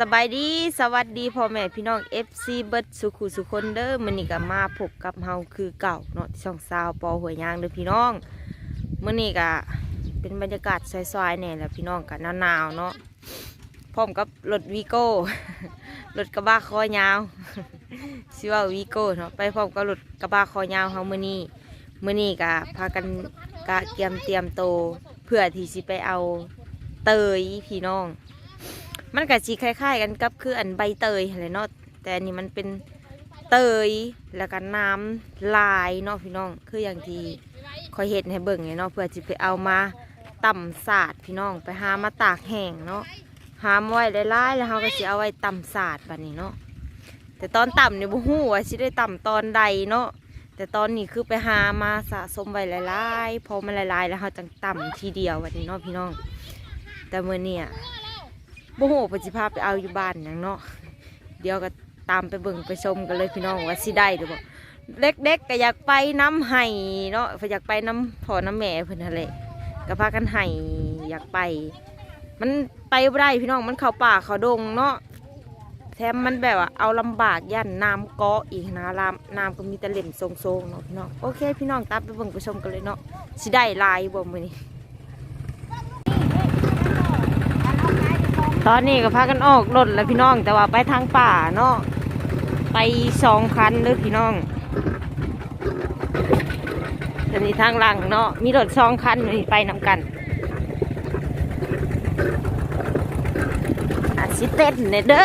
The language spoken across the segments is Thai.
สบายดีสวัสดีพ่อแม่พี่น้อง FC เบิร์ดสุขุสุคนเด้อมื้อนี้ก็มาพบกับเฮาคือเก่าเนาะที่ช่องซาวปอหัวยยางเด้อพี่น้องมื้อนี้ก็เป็นบรรยากาศสวยๆแน่แหละพี่น้องก็หนาวๆเนาะพร้อมกับรถวีโก้รถกระบะคอยาวสิว่าวีโก้เนาะไปพร้อมกับรถกระบะคอยาวเฮามือนี้มื้อนี้ก็พากันกะเตรียมเตรียมโตเพื่อที่สิไปเอาเตยพี่น้อง มันก็สีคล้าย ๆ กันกับคืออันใบเตยอะไรเนาะแต่อันนี้มันเป็นเตยแล้วก็น้ำลายเนาะพี่น้อง คืออย่างที่คอยเห็ดให้เบิ่งไงเนาะเพื่อจะไปเอามาต่ำสาดพี่น้องไปหามาตากแห้งเนาะหามไว้หลายๆแล้วเราก็จะเอาไว้ต่ำสาดแบบนี้เนาะแต่ตอนต่ำเนี่ยบ่ฮู้ว่าสิได้ต่ำตอนใดเนาะแต่ตอนนี้คือไปหามาสะสมไว้หลายๆพอมันหลายๆ แล้วเราจังต่ำทีเดียวแบบนี้เนาะพี่น้อง แต่เมื่อเนี่ย บ่โหปฏิภาพไปเอาอยู่บ้านอย่างเนาะเดี๋ยวก็ตามไปเบิ่งไปชมกันเลยพี่น้องว่าสิได้หรือบ่เด็กๆก็อยากไปน้ำไห้เนาะอยากไปน้ำพ่อน้ำแม่เพิ่นนั่นแหละก็พากันไห้อยากไป มันไปบ่ได้พี่น้องมันเข้าป่าเข้าดงเนาะแถมมันแบบว่าเอาลำบากย่านน้ำเกาะอีกนะลามน้ำก็มีแต่เหล่มทรงๆเนาะพี่น้องโอเค พี่น้องตามไปเบิ่งไปชมกันเลยเนาะสิได้ลายบ่มือนี้ ตอนนี้ก็พากันออกรถแล้วพี่น้อง แต่ว่าไปทางป่าเนาะไปสองคันเลยพี่น้องแต่นี่ทางหลังเนาะมีรถสองคันนี่ไปนำกันอาสิเต้นเนี่ยเด้อ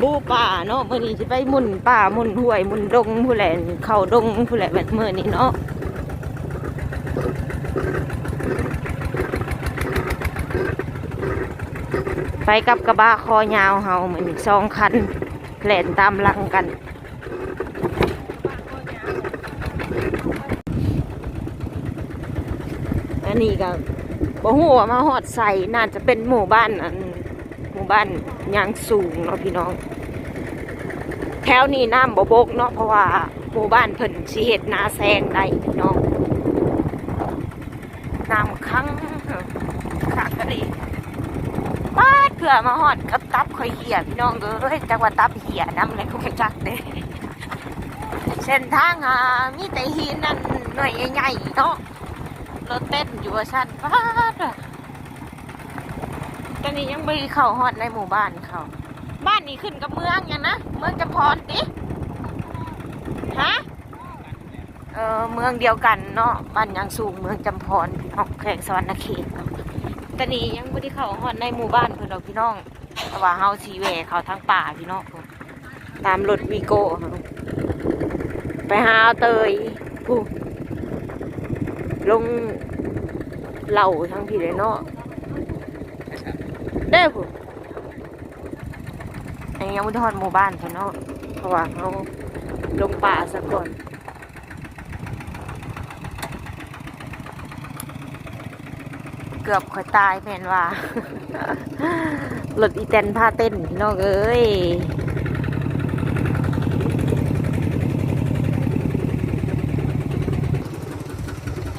บูป่าเนาะมื่อนี้จะไปมุนป่ามุนห้วยมุนดงผู้แหลนเข่าดงผู้แหลนแบบมื่อนี้เนาะ ไปกับกระบะคอยาวเฮาเหมือนสองคันแล่นตามหลังกันอันนี้ก็บ่ฮู้ว่ามาฮอดใส่น่าจะเป็นหมู่บ้านอันหมู่บ้านยางสูงเนาะพี่น้อง แถวนี้น้ำบ่บกเนาะเพราะว่าหมู่บ้านเพิ่นสิเฮ็ดนาแซงได้พี่น้องน้ำคั้งคักกะดี ปาดเผื่อมาหอดกับตับข่อยเหี่ยพี่น้องเอ้ยจังหวัดตับเหี่ยน้ำอะไรก็ไม่จักเด้เส้นทางอะมีแต่หินนั่นหน่วยใหญ่ๆเนาะรถเต้นอยู่ว่าชั้นปาดตอนนี้ยังไม่เข้าฮอดในหมู่บ้านเขาบ้านนี้ขึ้นกับเมืองยังนะเมืองจำพรติฮะเออเมืองเดียวกันเนาะบ้านยางสูงเมืองจำพรพี่น้องแขวงสวรรณเขตเนาะ ตอนนี้ยังไม่ได้เข้าฮอดในหมู่บ้านเพื่อนเราพี่น้องแต่ว่าเฮาสีแหวเขาทางป่าพี่น้องพุ่นตามรถวีโก้ไปหาเตยผู้ลงเหล่าทั้งพี่เลยเนาะเด้อผู้อันนี้ยังไม่ได้ฮอดหมู่บ้านเพิ่นเนาะเพราะว่าเขาลงป่าซะก่อน เกือบข่อยตายแม่นว่ารถอีแตนพาเต้นน้องเอ้ย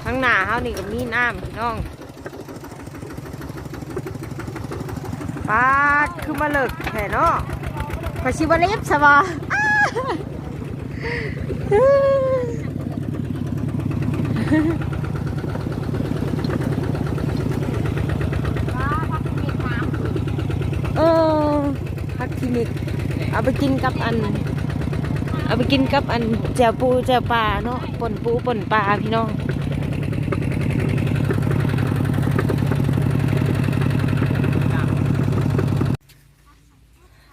ข้างหน้าเฮานี่ก็มีน้ำพี่น้องปาดคือมาเลิกแค่เนาะขอชิบะเล็บสบาเออ พักคลินิกเอาไปกินกับอัน เอาไปกินกับอันแจวปูแจวปลาเนาะป่นปูป่นปลาพี่น้อง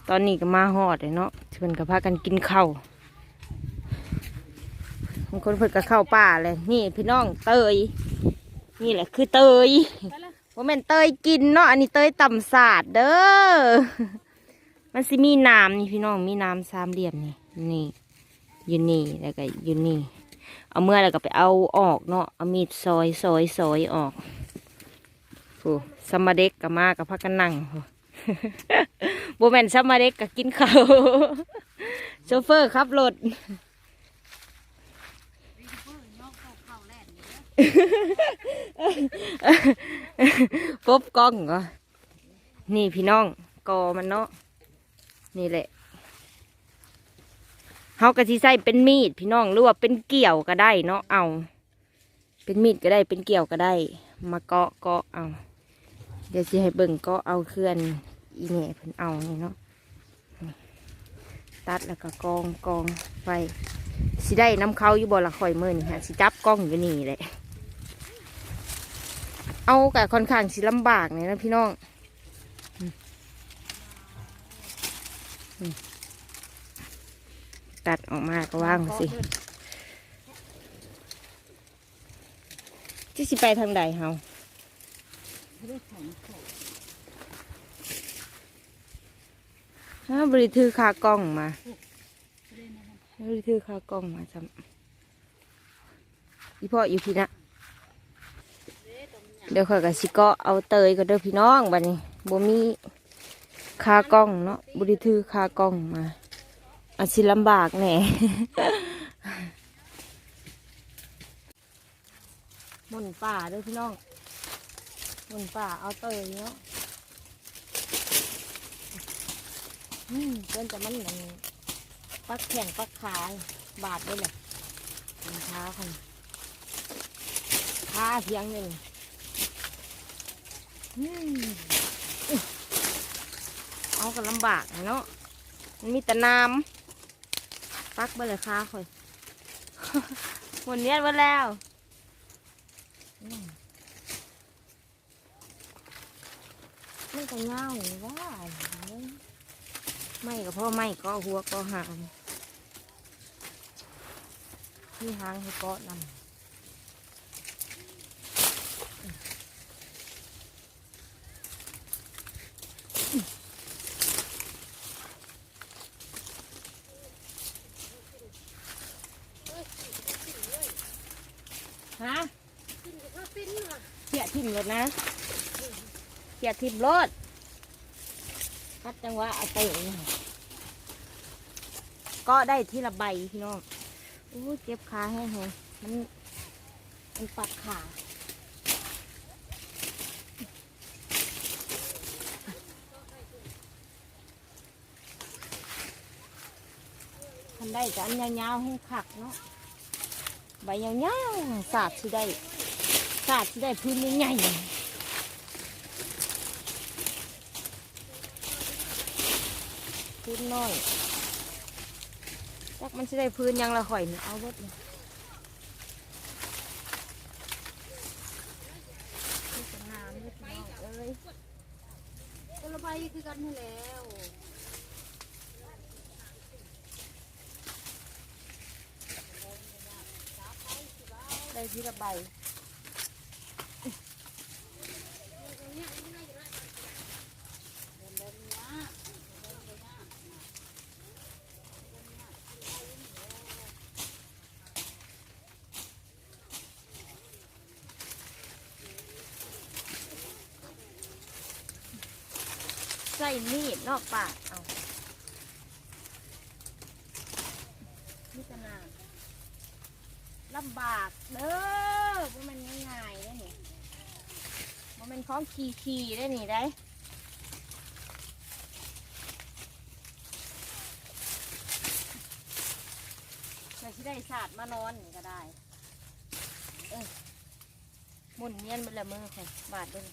ตอนนี้ก็มาหอดเลยเนาะเพื่อนก็พากันกินข้าวบางคนเพิ่นก็เข้าป่าเลยนี่พี่น้องเตย นี่แหละคือเตยว่าแม่นเตยกินเนาะอันนี้เตยต่ำสาดเด้อ มันสิมีน้ำนี่พี่น้องมีน้ำสามเหลี่ยมนี่นี่อยู่นี่แล้วก็อยู่นี่ เอาเมื่อแล้วก็ไปเอาออกเนาะเอามีดซอยซอยซอยออกโอ้สมาเด็กกับมากับพักกันนั่งโบแมนสมาเด็กกับกินข้าวโชเฟอร์ขับรถเปบกล้องก็นี่พี่น้องกอมันเนาะ นี่แหละเฮากะสิใส่เป็นมีดพี่น้องหรือว่าเป็นเกี่ยวก็ได้เนาะเอา เป็นมีดก็ได้เป็นเกี่ยวก็ได้ มาเกาะเกาะเอา เดี๋ยวสิให้เบิ่งกาะเอาเคลื่อนอีแหน่เพิ่นเอานี่เนาะตัดแล้วก็กองกองไว้สิได้น้ำเขาอยู่บ่ละข่อยมือนี่ฮะสิจับกล้องอยู่นี่แหละเอากะค่อนข้างสิลำบากเนี่ยนะพี่น้องอืมอืม ตัดออกมาก็ว่างสิที่สิไปทางใดเฮาฮะบริถือคากล้องมาบริถือคากล้องมาจำอีพ่ออยู่พี่นะเดี๋ยวข่อยกับสิเกาะเอาเตยก็เด้อพี่น้องบัดนี้บ่มีคากล้องเนาะบ่ได้ถือคากล้องมา อาจสิลำบากแน่หมุนป่าด้อพี่น้องหมุนป่าเอาเตยเนาะอืมเพื่อนจะมันนั่นปักแข่งปักขาบาดด้วยแหละรองเท้าคนขาเพียงหนึ่งอืมเอากันลำบากเนาะมันมีแต่น้ำ ปักไปเลยค่ะค่อยหมดเนี้ยหมาแล้วอืมมันก็เงาว่าไม่ก็เพราะไม่ก็หัวก็หางที่หางให้เกาะนำ ฮะเสียทิมรถนะเสียทิมรถคัดจังหวะเอาไปก็ได้ที่ละใบพี่น้องโอ้เจ็บขาแห้งเลยมันมันปักขาทันได้จะอันยาวๆให้ขักเนาะ ใบยาวๆสาดที่ได้สาดที่ได้พื้นใหญ่ๆพื้นน้อยจักมันจะได้พื้นยังละข่อยนี่เอาเบิดเลยนี่จะงามนี่พี่น้องเอ้ยคนละใบคือกันนี่แล้ว ได้ที่ละใบใส่มีดนอกปากเอานี่จะนาน ลำบากเด้อว่ามันง่ายๆได้นี่ว่ามันของขี่ๆได้นี่ได้แต่ที่ได้ศาสตร์มานอนนี่ก็ได้ เออหมุนเนียนไปละมือค่ะบาดเลย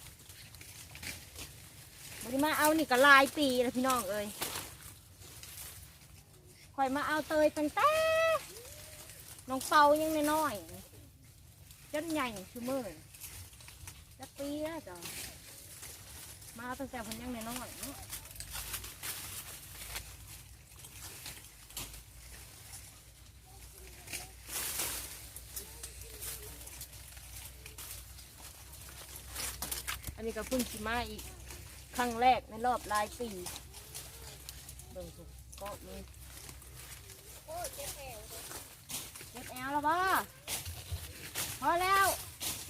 บริมาเอานี่ก็หลายปีแล้วพี่น้องเอ้ยคอยมาเอาเตยตั้งแต่ น้องเปายังน้อยๆจนใหญ่คือมือจะปีแล้วจ้ะมาตั้งแต่เพันยังน้อยๆเนาะอันนี้ก็เพิ่งสิมาอีก ครั้งแรกในรอบหลายปีเบิ่งสิก็มีเจ็บแอว แล้วบ่พอแล้ว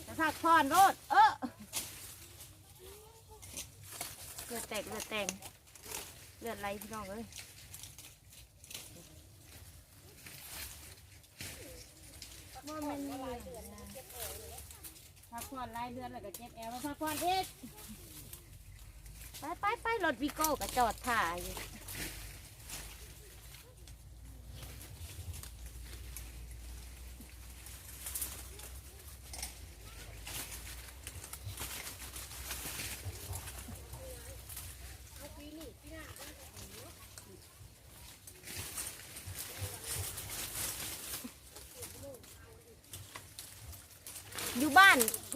จะสักพอนโรดเออเลือดแตกเลือดแตงเลือดไหลพี่น้องเอ้ยว่ามันมีพักผ่อนรายเดือนแล้วก็เจ็บแอวมาพักผ่อนอีกไปไปไปรถวิโก้ก็จอดถ่าย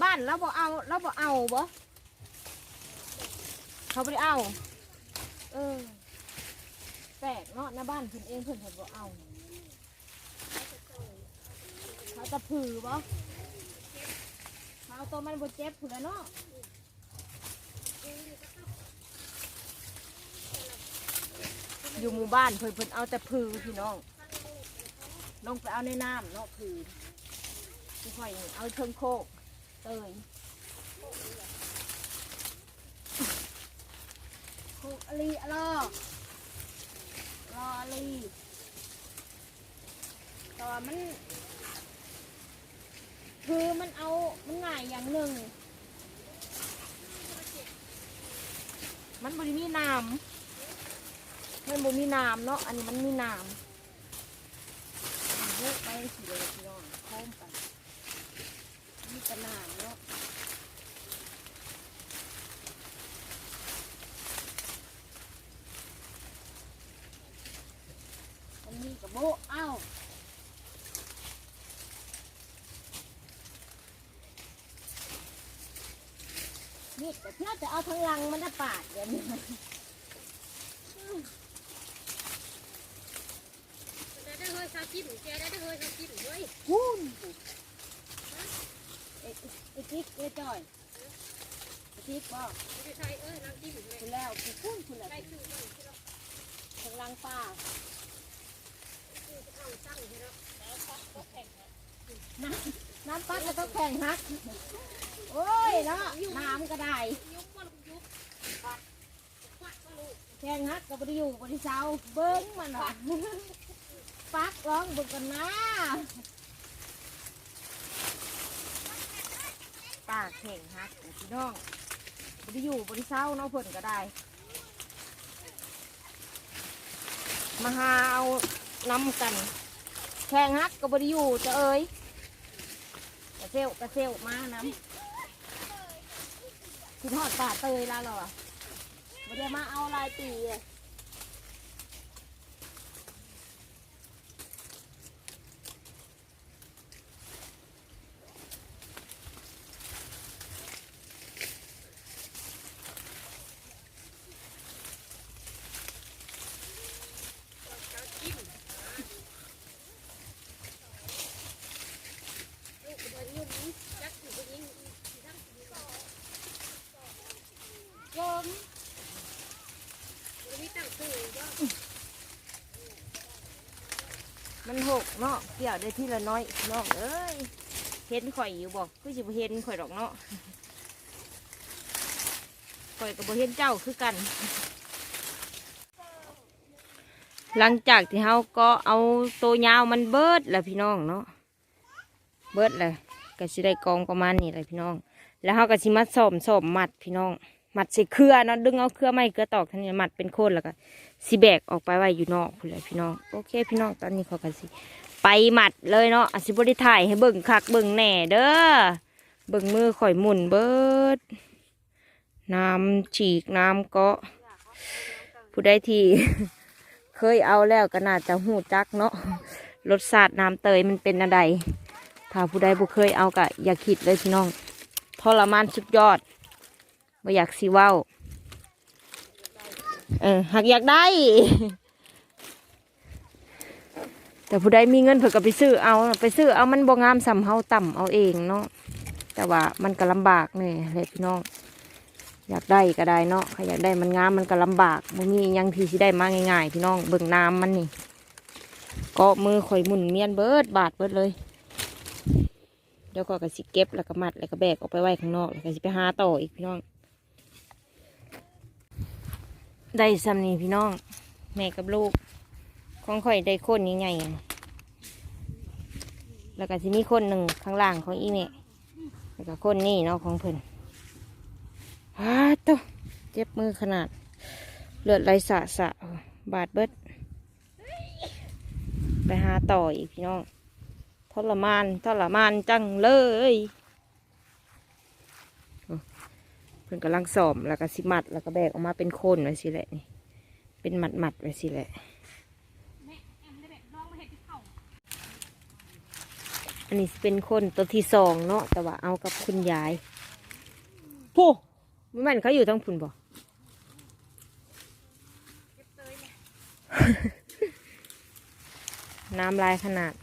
บ้าน บ้านเราบ่เอาเราบ่เอาบ่เขาไม่ได้เอา เออแปลกเนาะหน้าบ้านเพิ่นเองเพิ่นเพิ่นบ่เอาเขาจะผือบ่เขาเอาตัวมันบ่เจ็บผือเนาะอยู่หมู่บ้านเพิ่นเพิ่นเอาแต่ผือพี่น้องลงไปเอาในน้ำเนาะผือที่ค่อยเอาเชิงโคก เตยโคกอลีอะลอรออลีแต่ว่ามัน คือมันเอา มันง่ายอย่างหนึ่ง มันบริมีน้ำมันบริมีน้ำเนาะ อันนี้มันมีน้ำเยอะไปสิเลยพี่น้องโค้มไป มีแต่น้ำเนาะมันมีกระโบเอ้านี่แต่เพื่อจะเอาทั้งลังมันจะปาดเดี๋ยวนี้ ได้ได้เฮ้ยชาวจิ้มแกได้ได้เฮ้ยชาวจิ้มเฮ้ย หุ้นเอ็กเอ็กกิ๊กเอ้ยจอยเอ็กกิ๊ก บอกไม่ใช่เอ้ยน้ำจิ้มเลยคุณแล้วคุณพุ่นคุณแล้วได้คืองลังป้าคือเอาตั้งให้เราแล้วพักก็แข่งน้ำน้ำปัดก็ต้องแข่งฮัก โอ้ยเนาะน้ำก็ได้ยุบว่ายุบปัดปัดก็ลูแข่งฮักกับบริยูบริเซาเบิ้งมันว่ะปักร้องบึกกันนะป้าแข่งฮักพี่น้อง ไปอยู่บริเซาเนาะเพิ่นก็ได้ มาหาเอาน้ำกัน แข่งฮักกับริยูจะเอ้ยกระเซลกระเซลมาน้ำคุณทอดป่าเตยแล้วเหรอม่ได้มาเอาลายปีเลย ลูกบอลยุ่งนี้จักอยู่บนยิงทั้งลมมีตั้งตู้ก็ มันหกเนาะเกี่ยวได้ที่ละน้อยเนาะเอ้ยเห็นข่อยอยู่บอกคือสิบเห็นข่อยดอกเนาะข่อยกับบเห็นเจ้าคือกัน หลังจากที่เฮาก็เอาตัวยาวมันเบิดแล้วพี่น้องเนาะเบิดเลยก็สิได้กองประมาณนี้เลยพี่น้อง แล้วเฮาก็สิมัดสอมสอมมัดพี่น้องมัดใส่เครือเนาะดึงเอาเครือไม้เครือตอกท่านนี้มัดเป็นโคนแล้วก็ สิแบกออกไปไว้อยู่นอกพุ่นเลยพี่น้องโอเคพี่น้องตอนนี้เขาก็สิไปหมัดเลยเนาะอาสิบริถ่ายให้เบิ่งคักเบิ่งแหน่เด้อเบิ่งมือข่อยหมุนเบิดน้ำฉีกน้ำเกาะผู้ใดที่เคยเอาแล้วก็น่าจะหูจักเนาะรสชาติน้ำเตยมันเป็นอะไรถ้าผู้ใดบ่เคยเอาก็อย่าคิดเลยพี่น้องทรมานสุดยอดบ่อยากสิว้าว เออหากอยากได้ แต่ผู้ใดมีเงินเพิ่นก็ไปซื้อเอาไปซื้อเอามันบ่งามสำเฮาต่ำเอาเองเนาะแต่ว่ามันก็ลำบากนี่แหละพี่น้อง อยากได้ก็ได้เนาะใครอยากได้มันงามมันก็ลำบากบ่มียังที่สิได้มาง่ายๆพี่น้องเบิ่งน้ำมันนี่เกาะมือข่อยหมุนเมียนเบิดบาดเบิดเลยเดี๋ยวก็ก็สิเก็บแล้วก็มัดแล้วก็แบกออกไปไว้ข้างนอกแล้วก็สิไปหาต่ออีกพี่น้อง ได้ซ้ำนี่พี่น้อง แม่กับลูกของข่อยได้คนใหญ่ๆแล้วก็สิมีคนหนึ่งข้างล่างของอีเมแล้วก็คนนี่เนาะของเพิ่นอ้าตัวเจ็บมือขนาด เลือดไหลสะสะบาดเบิด ไปหาต่ออีกพี่น้องทรมานทรมานจังเลยโอ้เพิ่นกำลังสอมแล้วก็สิมัดแล้วก็แบกออกมาเป็นโคนไว้สิแหละนี่เป็นมัดมัดไว้สิแหละอันนี้เป็นคนตัวที่สองเนาะแต่ว่าเอากับคุณยายผู้ม่แม่นเขาอยู่ทั้งพุ่นบ่เก็บเตยเนี่ยน้ำลายขนาด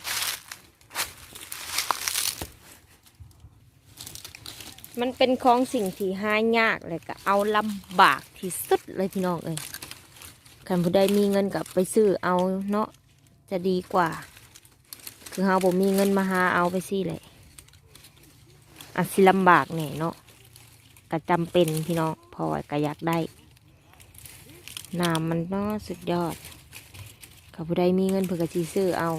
มันเป็นของสิ่งที่หายากเลยก็เอาลำบากที่สุดเลยพี่น้องเอ้ยคันผู้ใดมีเงินกับไปซื้อเอาเนาะจะดีกว่า คือเฮาบ่มีเงินมาหาเอาไปสิเลยอาจสิลำบากแน่เนาะก็จำเป็นพี่น้องพอก็อยากได้น้ำมันเนาะสุดยอดข้าผู้ใดมีเงินเพื่อกสิซื้อเอา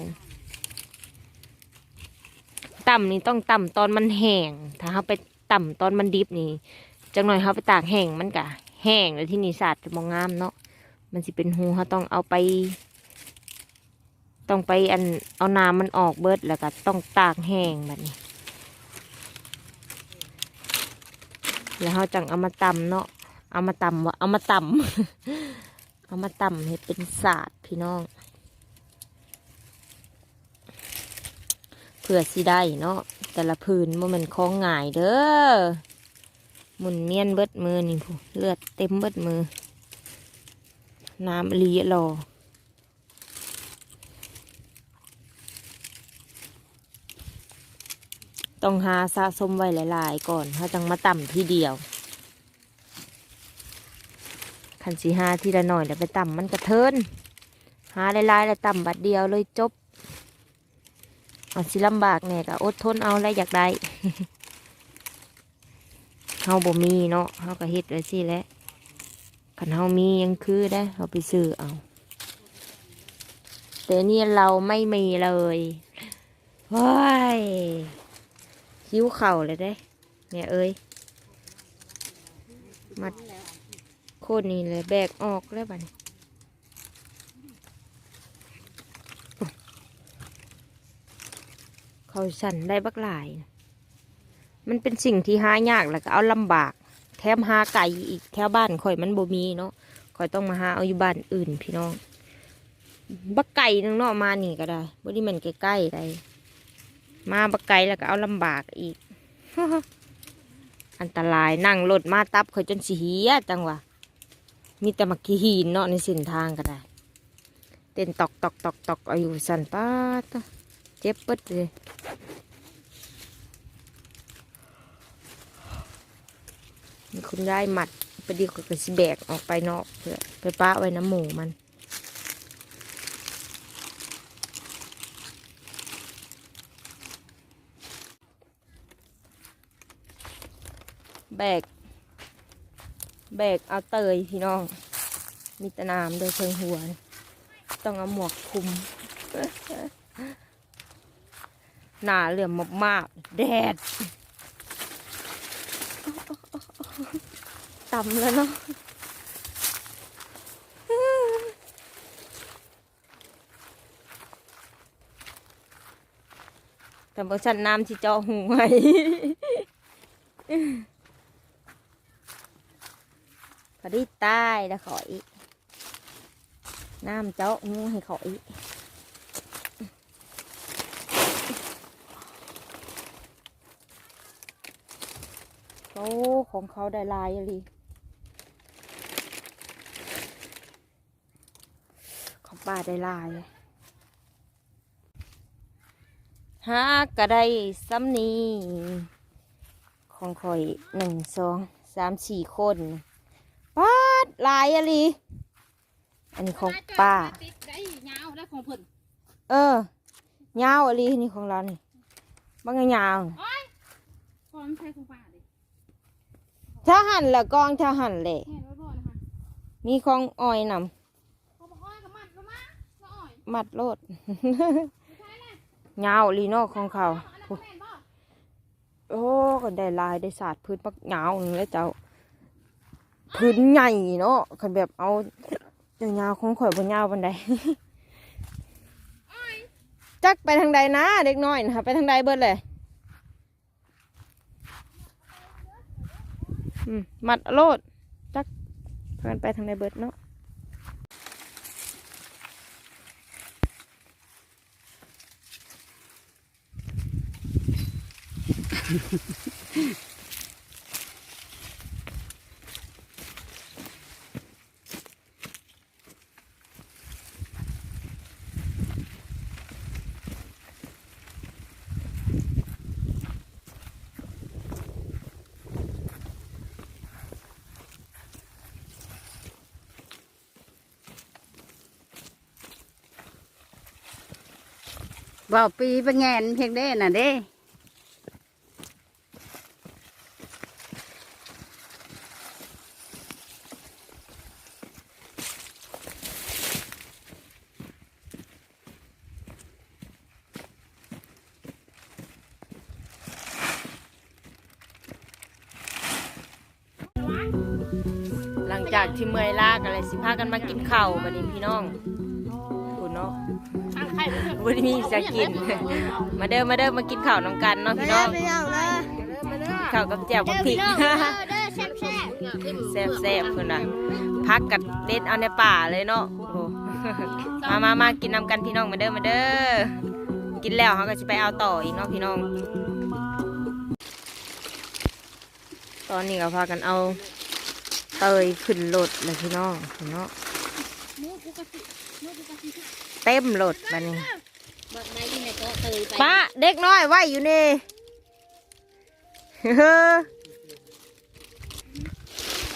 ต่ำนี่ต้องต่ำตอนมันแห้งถ้าเขาไป ต่ำตอนมันดิบนี่จังหน่อยเขาไปตากแห้งมันกะแห้งแล้วที่นี่สัตว์จะมองงามเนาะมันสิเป็นหูเขาต้องเอาไป ต้องไปอันเอาน้ำมันออกเบิดแล้วก็ต้องตากแห้งแบบนี้ แล้วเขาจังเอามาตำเนาะเอามาตำวะเอามาตำเอามาตำให้เป็นศาสตร์พี่น้องเพื่อสิได้เนาะ แต่ละพื้นมันเป็นของง่ายเด้อหมุนเนียนเบิดมือนี่ผู้เลือดเต็มเบิดมือ น้ำลีรอต้องหาสะสมไว้หลาย ๆ ก่อนเขาจังมาต่ำทีเดียวขันสีหาทีละหน่อยแล้วไปต่ำมันกระเทินหาหลายๆแล้วต่ำบัดเดียวเลยจบ อาสิลำบากแน่ก็อดทนเอาแล้วอยากได้เฮาบ่มีเนาะเฮาก็เฮ็ดไว้สิแหละคันเฮามียังคือได้เฮาไปซื้อเอา แต่นี่เราไม่มีเลยว้ายหิวเข่าเลยเด้ เนี่ยเอ้ยมัดโคตรนี่เลยแบกออกแล้วบัดนี้ เขาสันได้บักหลาย มันเป็นสิ่งที่หายากแล้วก็เอาลำบาก แถมหาไก่อีกแถวบ้านข่อยมันบ่มีเนาะข่อยต้องมาหาเอาอยู่บ้านอื่นพี่น้อง บักไก่นึงเนาะมานี่ก็ได้บ่ได้มันใกล้ๆได้มาบักไก่แล้วก็เอาลำบากอีก อันตรายนั่งรถมาตับข่อยจนสิเหียจังวะมีแต่มักกี้หินเนาะในเส้นทางก็ได้ เต้นตอกตอกตอกตอกเอาอยู่สันป้าเจ็บปึ๊ดเลย คุณยายหมัดไปดีกว่ากระสิแบกออกไปนอกเพื่อไปป้าไว้น้ำหมูมันแบก แบกเอาเตยพี่น้อง มีแตะนามโดยเชิงหัว ต้องเอาหมวกคุม หนาเหลื่อมมากๆแดด ต่ำแล้วเนาะแต่บางชันน้ำที่เจาะหูไว้พอดีตายแล้วขออีก น้ำเจาะงูให้ขออีกโอ้ของเขาได้ลายอะไรของ ป้าได้ลายหากก็ได้ซ้ำนี้ ของข่อยหนึ่งสองสามสี่คนป้าดลายอะไรอันนี้ของป้า ติดได้ยาวได้ของเพิ่นเออยาวอะไรนี่ของเรานี่บางยาวของใช้ของป้าดิถ้าหันละกองถ้าหันเลยแม่ไว้บ่นะคะมีของอ้อยนเมัดโลดไม่ใช่แหละยาลีโนของเขาอันนั้นแม่นบ่โอ้ก็ได้ลายได้ศาสตร์พื้นปักยาวนึงแล้วเจ้า พื้นใหญ่เนาะคันแบบเอายาวของข่อยบนยาวบันไดจักไปทางใดนะเด็กน้อยนะคะไปทางใดเบิดเลยมัดโลดจักพากันไปทางใดเบิดเนาะ ว่าปีเป็นแงนเพียงได้น่ะเด้ สิพากันมากินข้าวบัดนี้พี่น้องคุณเนาะวันนี้จะกิน มาเด้อมาเด้อมากินข้าวน้ำกันเนาะพี่น้องข้าวกับแจ่วกับพริกแซ่บแซ่บคุณนะพักกัดเด็ดเอาในป่าเลยเนาะมามามากินน้ำกันพี่น้องมาเด้อมาเด้อกินแล้วเขาก็จะไปเอาต่ออีกเนาะพี่น้อง ตอนนี้ก็พากันเอา เตยขึ้นรถเลยพี่น้องพี่น้องเต็มรถบัดนี้บอกนายยินในโต๊ะเตยไปป้าเด็กน้อยไว้อยู่นี่เฮ้อ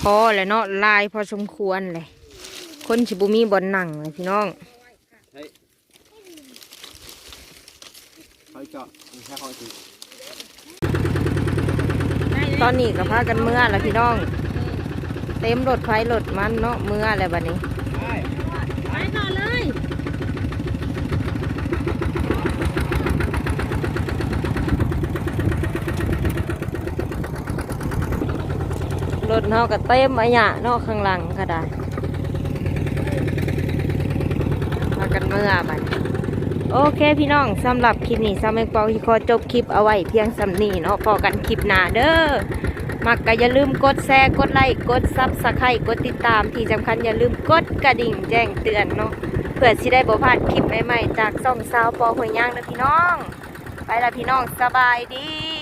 พอแล้วเนาะลายพอสมควรเลย คนชิบุมีบอนหนังเลยพี่น้องเขาเจาะไม่ใช่เขาจีตอนนี้ก็พากันเมื่อแล้วพี่น้อง เต็มรถไฟรถมันเนาะเมื่อแล้วบัดนี้ไปก่อนเลยรถเฮาก็เต็มอะหยะเนาะข้างหลังก็ได้พากันเมื่อบัดนี้โอเคพี่น้องสำหรับคลิปนี้ซาเมงเปาที่ขอจบคลิปเอาไว้เพียงสำนี้เนาะพอกันคลิปหน้าเด้อ มักก็อย่าลืมกดแชร์กดไลค์กดซับสไครต์กดติดตามที่สำคัญอย่าลืมกดกระดิ่งแจ้งเตือนเนาะเพื่อที่ได้บ่พลาดคลิปใหม่ๆจากซ่องสาวปอหวยย่างนะพี่น้อง ไปละพี่น้องสบายดี